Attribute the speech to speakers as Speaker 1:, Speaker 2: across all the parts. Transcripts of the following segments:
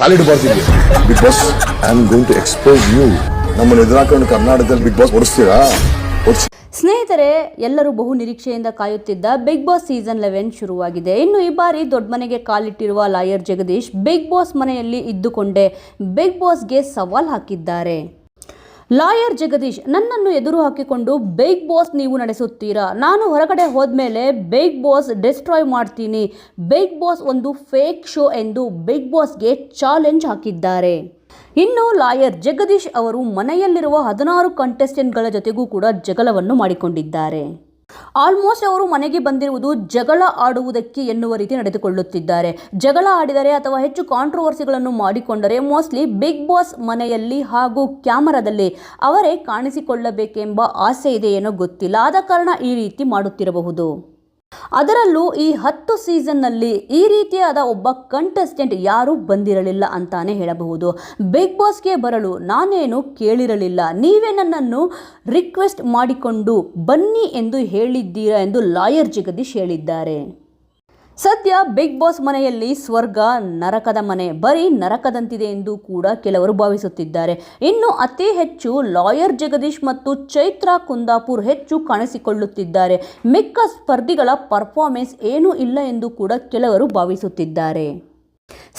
Speaker 1: ಕಾಲಿಡಬಾರ್ದು Bigg Boss I am going to expose you ನಮ್ಮನ್ನು ಎದುರಾಕೊಂಡು ಕರ್ನಾಟಕದಲ್ಲಿ ಬಿಗ್ ಬಾಸ್ ಓಡಿಸ್ತೀರಾ?
Speaker 2: ಸ್ನೇಹಿತರೆ, ಎಲ್ಲರೂ ಬಹು ನಿರೀಕ್ಷೆಯಿಂದ ಕಾಯುತ್ತಿದ್ದ ಬಿಗ್ ಬಾಸ್ ಸೀಸನ್ ಲೆವೆನ್ ಶುರುವಾಗಿದೆ. ಇನ್ನು ಈ ಬಾರಿ ದೊಡ್ಡ ಮನೆಗೆ ಕಾಲಿಟ್ಟಿರುವ ಲಾಯರ್ ಜಗದೀಶ್ ಬಿಗ್ ಬಾಸ್ ಮನೆಯಲ್ಲಿ ಇದ್ದುಕೊಂಡೇ ಬಿಗ್ ಬಾಸ್ಗೆ ಸವಾಲ್ ಹಾಕಿದ್ದಾರೆ. ಲಾಯರ್ ಜಗದೀಶ್, ನನ್ನನ್ನು ಎದುರು ಹಾಕಿಕೊಂಡು ಬಿಗ್ ಬಾಸ್ ನೀವು ನಡೆಸುತ್ತೀರಾ? ನಾನು ಹೊರಗಡೆ ಹೋದ್ಮೇಲೆ ಬಿಗ್ ಬಾಸ್ ಡಿಸ್ಟ್ರಾಯ್ ಮಾಡ್ತೀನಿ. ಬಿಗ್ ಬಾಸ್ ಒಂದು ಫೇಕ್ ಶೋ ಎಂದು ಬಿಗ್ ಬಾಸ್ಗೆ ಚಾಲೆಂಜ್ ಹಾಕಿದ್ದಾರೆ. ಇನ್ನು ಲಾಯರ್ ಜಗದೀಶ್ ಅವರು ಮನೆಯಲ್ಲಿರುವ ಹದಿನಾರು ಕಂಟೆಸ್ಟೆಂಟ್ಗಳ ಜೊತೆಗೂ ಕೂಡ ಜಗಳವನ್ನು ಮಾಡಿಕೊಂಡಿದ್ದಾರೆ. ಆಲ್ಮೋಸ್ಟ್ ಅವರು ಮನೆಗೆ ಬಂದಿರುವುದು ಜಗಳ ಆಡುವುದಕ್ಕೆ ಎನ್ನುವ ರೀತಿ ನಡೆದುಕೊಳ್ಳುತ್ತಿದ್ದಾರೆ. ಜಗಳ ಆಡಿದರೆ ಅಥವಾ ಹೆಚ್ಚು ಕಾಂಟ್ರವರ್ಸಿಗಳನ್ನು ಮಾಡಿಕೊಂಡರೆ ಮೋಸ್ಟ್ಲಿ ಬಿಗ್ ಬಾಸ್ ಮನೆಯಲ್ಲಿ ಹಾಗೂ ಕ್ಯಾಮರಾದಲ್ಲಿ ಅವರೇ ಕಾಣಿಸಿಕೊಳ್ಳಬೇಕೆಂಬ ಆಸೆ ಇದೆಯೇನೋ ಗೊತ್ತಿಲ್ಲ. ಆದ ಕಾರಣ ಈ ರೀತಿ ಮಾಡುತ್ತಿರಬಹುದು. ಅದರಲ್ಲೂ ಈ ಹತ್ತು ಸೀಸನ್ನಲ್ಲಿ ಈ ರೀತಿಯಾದ ಒಬ್ಬ ಕಂಟೆಸ್ಟೆಂಟ್ ಯಾರೂ ಬಂದಿರಲಿಲ್ಲ ಅಂತಾನೆ ಹೇಳಬಹುದು. ಬಿಗ್ ಬಾಸ್ಗೆ ಬರಲು ನಾನೇನು ಕೇಳಿರಲಿಲ್ಲ. ನೀವೇ ನನ್ನನ್ನು ರಿಕ್ವೆಸ್ಟ್ ಮಾಡಿಕೊಂಡು ಬನ್ನಿ ಎಂದು ಹೇಳಿದ್ದೀರಾ ಎಂದು ಲಾಯರ್ ಜಗದೀಶ್ ಹೇಳಿದ್ದಾರೆ. ಸದ್ಯ ಬಿಗ್ ಬಾಸ್ ಮನೆಯಲ್ಲಿ ಸ್ವರ್ಗ, ನರಕದ ಮನೆ, ಬರೀ ನರಕದಂತಿದೆ ಎಂದು ಕೂಡ ಕೆಲವರು ಭಾವಿಸುತ್ತಿದ್ದಾರೆ. ಇನ್ನು ಅತಿ ಹೆಚ್ಚು ಲಾಯರ್ ಜಗದೀಶ್ ಮತ್ತು ಚೈತ್ರಾ ಕುಂದಾಪುರ್ ಹೆಚ್ಚು ಕಾಣಿಸಿಕೊಳ್ಳುತ್ತಿದ್ದಾರೆ. ಮಿಕ್ಕ ಸ್ಪರ್ಧಿಗಳ ಪರ್ಫಾರ್ಮೆನ್ಸ್ ಏನೂ ಇಲ್ಲ ಎಂದು ಕೂಡ ಕೆಲವರು ಭಾವಿಸುತ್ತಿದ್ದಾರೆ.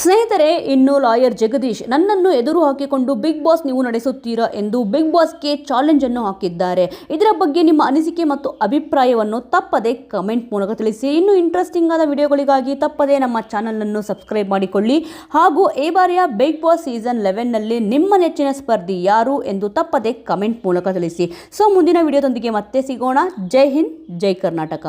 Speaker 2: ಸ್ನೇಹಿತರೆ, ಇನ್ನು ಲಾಯರ್ ಜಗದೀಶ್, ನನ್ನನ್ನು ಎದುರು ಹಾಕಿಕೊಂಡು ಬಿಗ್ ಬಾಸ್ ನೀವು ನಡೆಸುತ್ತೀರಾ ಎಂದು ಬಿಗ್ ಬಾಸ್ಗೆ ಚಾಲೆಂಜ್ ಅನ್ನು ಹಾಕಿದ್ದಾರೆ. ಇದರ ಬಗ್ಗೆ ನಿಮ್ಮ ಅನಿಸಿಕೆ ಮತ್ತು ಅಭಿಪ್ರಾಯವನ್ನು ತಪ್ಪದೆ ಕಮೆಂಟ್ ಮೂಲಕ ತಿಳಿಸಿ. ಇನ್ನು ಇಂಟ್ರೆಸ್ಟಿಂಗ್ ಆದ ವಿಡಿಯೋಗಳಿಗಾಗಿ ತಪ್ಪದೆ ನಮ್ಮ ಚಾನಲನ್ನು ಸಬ್ಸ್ಕ್ರೈಬ್ ಮಾಡಿಕೊಳ್ಳಿ. ಹಾಗೂ ಈ ಬಾರಿಯ ಬಿಗ್ ಬಾಸ್ ಸೀಸನ್ ಲೆವೆನ್ನಲ್ಲಿ ನಿಮ್ಮ ನೆಚ್ಚಿನ ಸ್ಪರ್ಧಿ ಯಾರು ಎಂದು ತಪ್ಪದೆ ಕಮೆಂಟ್ ಮೂಲಕ ತಿಳಿಸಿ. ಸೊ ಮುಂದಿನ ವಿಡಿಯೋದೊಂದಿಗೆ ಮತ್ತೆ ಸಿಗೋಣ. ಜೈ ಹಿಂದ್, ಜೈ ಕರ್ನಾಟಕ.